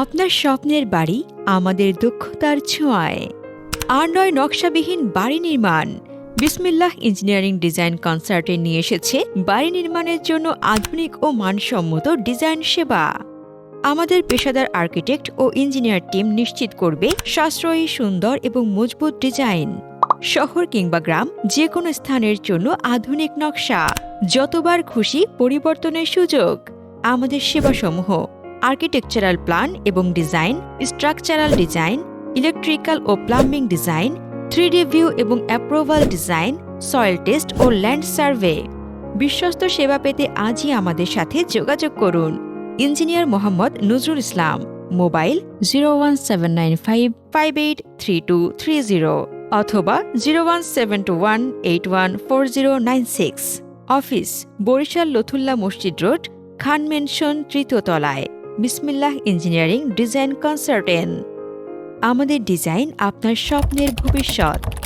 আপনার স্বপ্নের বাড়ি আমাদের দক্ষতার ছোঁয়ায়। আর নয়, নকশাবিহীন বাড়ি নির্মাণ। বিসমিল্লাহ ইঞ্জিনিয়ারিং ডিজাইন কনসার্টে নিয়ে এসেছে বাড়ি নির্মাণের জন্য আধুনিক ও মানসম্মত ডিজাইন সেবা। আমাদের পেশাদার আর্কিটেক্ট ও ইঞ্জিনিয়ার টিম নিশ্চিত করবে সাশ্রয়ী, সুন্দর এবং মজবুত ডিজাইন। শহর কিংবা গ্রাম যে কোনো স্থানের জন্য আধুনিক নকশা। যতবার খুশি পরিবর্তনের সুযোগ। আমাদের সেবাসমূহ আর্কিটেকচারাল প্ল্যান এবং ডিজাইন, স্ট্রাকচারাল ডিজাইন, ইলেকট্রিক্যাল ও প্লাম্বিং ডিজাইন থ্রি ভিউ এবং অ্যাপ্রুভাল ডিজাইন, সয়েল টেস্ট ও ল্যান্ড সার্ভে। বিশ্বস্ত সেবা পেতে আজই আমাদের সাথে যোগাযোগ করুন। Engineer Mohammad Nazrul Islam, mobile zero one seven nine five five eight three two three zero অথবা zero one seven two one eight one four zero nine six office, Barishal Lathulla মসজিদ রোড খান মেনশন তৃতীয় তলায়। Bismillah engineering design consultant. আমাদের design আপনার স্বপ্নের ভবিষ্যৎ।